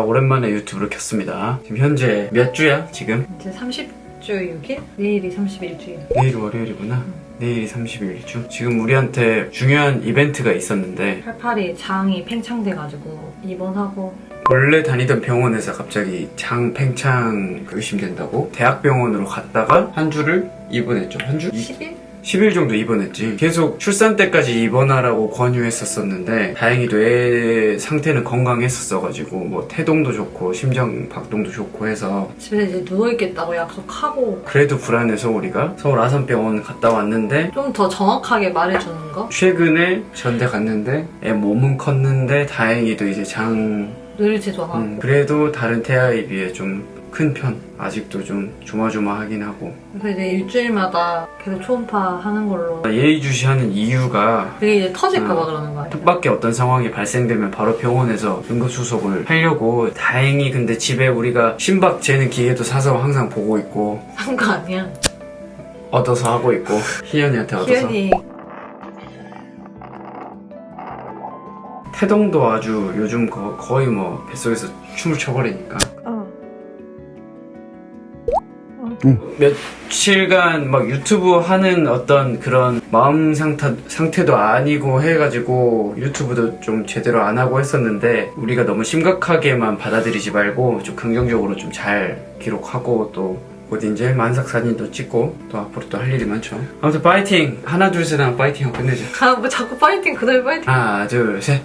오랜만에 유튜브를 켰습니다. 지금 현재 몇 주야 지금? 이제 30주 6일? 내일이 31주일. 내일 월요일이구나. 내일이 31주. 지금 우리한테 중요한 이벤트가 있었는데 팔팔이 장이 팽창돼가지고 입원하고 원래 다니던 병원에서 갑자기 장 팽창 의심된다고 대학병원으로 갔다가 한 주를 입원했죠. 한 주? 10일? 10일 정도 입원했지. 계속 출산 때까지 입원하라고 권유했었었는데 다행히도 애 상태는 건강했었어가지고 뭐 태동도 좋고 심장 박동도 좋고 해서 집에서 이제 누워있겠다고 약속하고 그래도 불안해서 우리가 서울 아산병원 갔다 왔는데 좀 더 정확하게 말해주는 거? 최근에 전대 갔는데 애 몸은 컸는데 다행히도 이제 장 늘지도 않아. 음, 그래도 다른 태아에 비해 좀 큰 편. 아직도 좀 조마조마하긴 하고 그래서 이제 일주일마다 계속 초음파 하는 걸로 예의주시하는 이유가 그게 이제 터질까봐 어. 그러는 거야. 뜻밖의 어떤 상황이 발생되면 바로 병원에서 응급수속을 하려고 다행히 근데 집에 우리가 심박 재는 기계도 사서 항상 보고 있고 산거 아니야? 얻어서 하고 있고 희연이한테 얻어서 희연이 태동도 아주 요즘 거, 거의 뭐 뱃속에서 춤을 춰버리니까 어. 며칠간 막 유튜브 하는 어떤 그런 마음 상태, 상태도 아니고 해가지고 유튜브도 좀 제대로 안 하고 했었는데 우리가 너무 심각하게만 받아들이지 말고 좀 긍정적으로 좀 잘 기록하고 또곧 이제 만삭 사진도 찍고 또 앞으로 또 할 일이 많죠. 아무튼 파이팅! 하나 둘셋 하면 파이팅 하고 끝내자. 아, 뭐 자꾸 파이팅 그다음에 파이팅. 하나 둘 셋